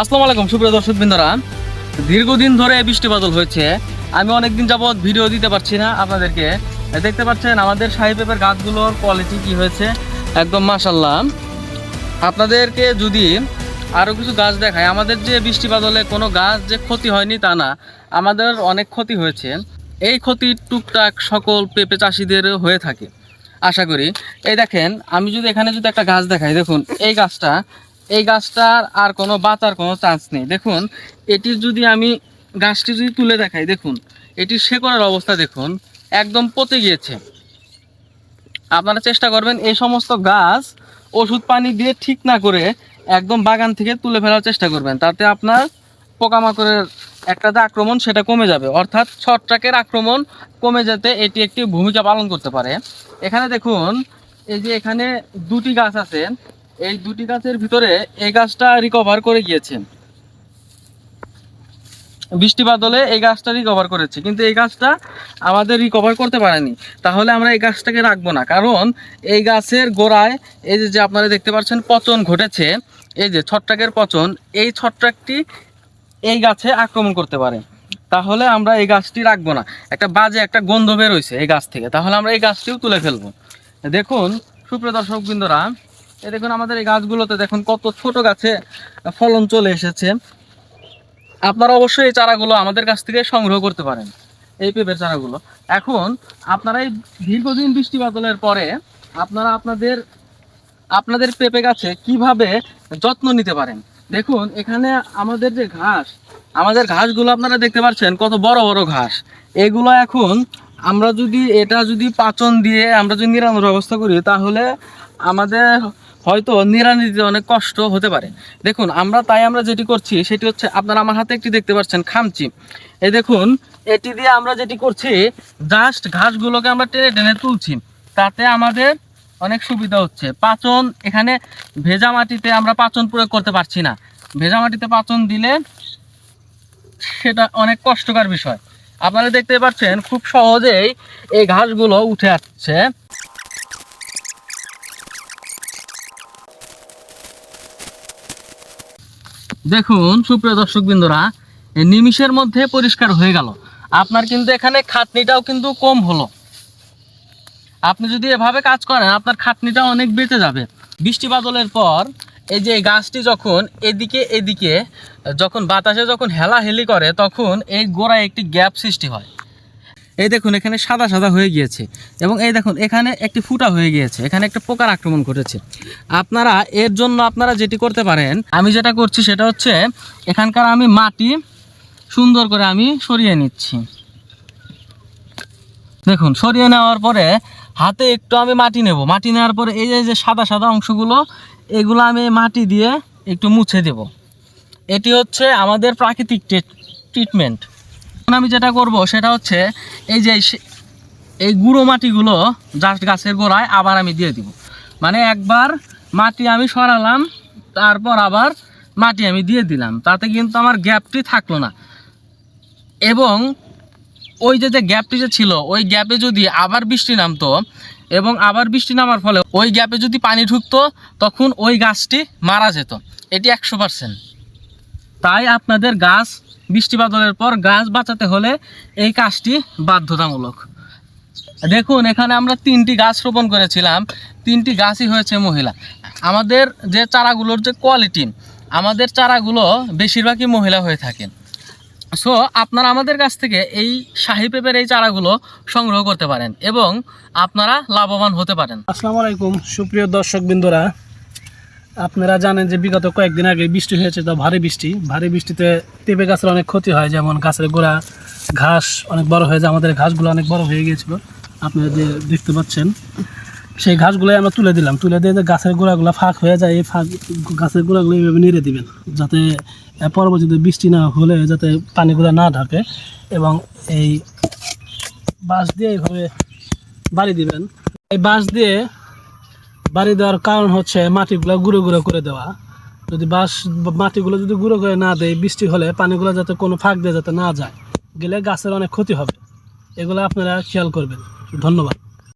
আসসালামু আলাইকুম, সুপ্রিয় দর্শক বিন্দুরা দীর্ঘদিন ধরে বৃষ্টি বাদল হয়েছে। আমি অনেকদিন যাবৎ ভিডিও দিতে পারছি না আপনাদেরকে। দেখতে পাচ্ছেন আমাদের শাহি পেঁপের গাছগুলোর কোয়ালিটি কি হয়েছে? একদম মাসাল্লাহ আপনাদেরকে যদি আরও কিছু গাছ দেখায় আমাদের যে বৃষ্টি বাদলে কোনো গাছ যে ক্ষতি হয়নি তা না, আমাদের অনেক ক্ষতি হয়েছে। এই ক্ষতি টুকটাক সকল পেঁপে চাষিদের হয়ে থাকে। আশা করি। এই দেখেন, আমি যদি এখানে যদি একটা গাছ দেখাই, দেখুন, এই গাছটা এই গাছটার আর কোনো বাঁচার কোনো চান্স নেই। দেখুন এটির যদি আমি গাছটি যদি তুলে দেখাই, দেখুন এটির শেকড়ের অবস্থা দেখুন, একদম পচে গিয়েছে। আপনারা চেষ্টা করবেন এই সমস্ত গাছ ওষুধ পানি দিয়ে ঠিক না করে একদম বাগান থেকে তুলে ফেলার চেষ্টা করবেন, তাতে আপনার পোকামাকড়ের একটা যে আক্রমণ, সেটা কমে যাবে। অর্থাৎ ছত্রাকের আক্রমণ কমে যেতে এটি একটি ভূমিকা পালন করতে পারে। এখানে দেখুন, এই যে এখানে দুটি গাছ আছে এই দুটি গাছের ভিতরে এই গাছটা রিকভার করে গিয়েছে। বৃষ্টি বাদলে এই গাছটা রিকভার করেছে। কিন্তু এই গাছটা আমাদের রিকভার করতে পারেনি। তাহলে আমরা এই গাছটাকে রাখব না। কারণ এই গাছের গোড়ায় এই যে আপনারা দেখতে পাচ্ছেন পচন ঘটেছে, এই যে ছত্রাকের পচন, এই ছত্রাকটি এই গাছে আক্রমণ করতে পারে। তাহলে আমরা এই গাছটি রাখব না। একটা বাজে একটা গন্ধ বের হয়েছে এই গাছ থেকে। তাহলে আমরা এই গাছটিও তুলে ফেলব। দেখুন, সুপ্রিয় দর্শক বৃন্দরা এই দেখুন আমাদের এই গাছগুলোতে দেখুন কত ছোট গাছে ফলন চলে এসেছে। আপনারা অবশ্যই এই চারাগুলো আমাদের কাছ থেকে সংগ্রহ করতে পারেন, এই পেঁপের চারাগুলো। এখন আপনারা এই দীর্ঘদিন বৃষ্টি বাদলের পরে আপনারা আপনাদের আপনাদের পেঁপে গাছে কীভাবে যত্ন নিতে পারেন? দেখুন, এখানে আমাদের যে ঘাস, আমাদের ঘাসগুলো আপনারা দেখতে পাচ্ছেন কত বড় বড় ঘাস। এগুলো এখন আমরা যদি, এটা যদি পাচন দিয়ে আমরা যদি নিরানোর ব্যবস্থা করি, তাহলে আমাদের হয়তো নিড়ানি দিতে অনেক কষ্ট হতে পারে। দেখুন, আমরা তাই আমরা যেটি করছি, সেটি হচ্ছে আপনারা আমার হাতে একটি দেখতে পাচ্ছেন খামচি। এই দেখুন, এটি দিয়ে আমরা যেটি করছি জাস্ট ঘাসগুলোকে আমরা টেনে টেনে তুলছি। তাতে আমাদের অনেক সুবিধা হচ্ছে। পাচন, এখানে ভেজা মাটিতে আমরা পাচন প্রয়োগ করতে পারছি না। ভেজা মাটিতে পাচন দিলে সেটা অনেক কষ্টকর বিষয়। আপনারা দেখতে পাচ্ছেন, খুব সহজেই এই ঘাসগুলো উঠে আসছে। দেখুন, সুপ্রিয় দর্শক বিন্দুরা নিমিষের মধ্যে পরিষ্কার হয়ে গেল। আপনার কিন্তু এখানে খাটনিটাও কিন্তু কম হলো। আপনি যদি এভাবে কাজ করেন, আপনার খাটনিটা অনেক বেঁচে যাবে। বৃষ্টি বাদলের পর, এই যে গাছটি যখন এদিকে এদিকে, যখন বাতাসে যখন হেলাহেলি করে, তখন এই গোড়ায় একটি গ্যাপ সৃষ্টি হয়। এই দেখুন, এখানে সাদা সাদা হয়ে গিয়েছে। এবং এই দেখুন, এখানে একটি ফুটা হয়ে গিয়েছে। এখানে একটা পোকার আক্রমণ ঘটেছে। আপনারা, এর জন্য আপনারা যেটি করতে পারেন, আমি যেটা করছি সেটা হচ্ছে, এখানকার আমি মাটি সুন্দর করে আমি সরিয়ে নিচ্ছি। দেখুন, সরিয়ে নেওয়ার পরে হাতে একটু আমি মাটি নেব। মাটি নেওয়ার পরে এই যে সাদা সাদা অংশগুলো, এগুলো আমি মাটি দিয়ে একটু মুছে দেব। এটি হচ্ছে আমাদের প্রাকৃতিক ট্রিটমেন্ট। আমি যেটা করব সেটা হচ্ছে এই যে এই গুঁড়ো মাটিগুলো জাস্ট গাছের গোড়ায় আবার আমি দিয়ে দিব। মানে একবার মাটি আমি সরালাম, তারপর আবার মাটি আমি দিয়ে দিলাম। তাতে কিন্তু আমার গ্যাপটি থাকল না। এবং ওই যে যে গ্যাপটি যে ছিল, ওই গ্যাপে যদি আবার বৃষ্টি নামতো এবং আবার বৃষ্টি নামার ফলে ওই গ্যাপে যদি পানি ঢুকতো, তখন ওই গাছটি মারা যেত। এটি একশো পার্সেন্ট। তাই আপনাদের গাছ বৃষ্টি পর গাছ বাঁচাতে হলে এই কাজটি বাধ্যতামূলক। দেখুন, এখানে আমরা তিনটি গাছ রোপণ করেছিলাম। তিনটি গাছই হয়েছে মহিলা। আমাদের যে চারাগুলোর যে কোয়ালিটি আমাদের চারাগুলো বেশিরভাগই মহিলা হয়ে থাকেন। সো আপনারা আমাদের কাছ থেকে এই শাহি পেঁপের এই চারাগুলো সংগ্রহ করতে পারেন এবং আপনারা লাভবান হতে পারেন। আসসালামু আলাইকুম, সুপ্রিয় দর্শক বিন্দুরা আপনারা জানেন যে বিগত কয়েকদিন আগে বৃষ্টি হয়েছে, তো ভারী বৃষ্টি। ভারী বৃষ্টিতে পেঁপে গাছের অনেক ক্ষতি হয়, যেমন গাছের গোড়া, ঘাস অনেক বড় হয়ে যায়। আমাদের ঘাসগুলো অনেক বড় হয়ে গিয়েছিল। আপনারা যে দেখতে পাচ্ছেন, সেই ঘাসগুলোই আমরা তুলে দিলাম। তুলে দিয়ে গাছের গোড়াগুলো ফাঁক হয়ে যায়, এই ফাঁক গাছের গোড়াগুলো এইভাবে নেড়ে দিবেন, যাতে পরবর্তীতে বৃষ্টি না হলে যাতে পানিগুলো না ঢাকে এবং এই বাঁশ দিয়ে এইভাবে বাড়ি দিবেন। এই বাঁশ দিয়ে বাড়ি দেওয়ার কারণ হচ্ছে মাটিগুলো গুঁড়ো গুঁড়ো করে দেওয়া। যদি বাঁশ, মাটিগুলো যদি গুঁড়ো করে না দেয়, বৃষ্টি হলে পানিগুলো যাতে কোনো ফাঁক দিয়ে যাতে না যায়, গেলে গাছের অনেক ক্ষতি হবে। এগুলো আপনারা খেয়াল করবেন। ধন্যবাদ।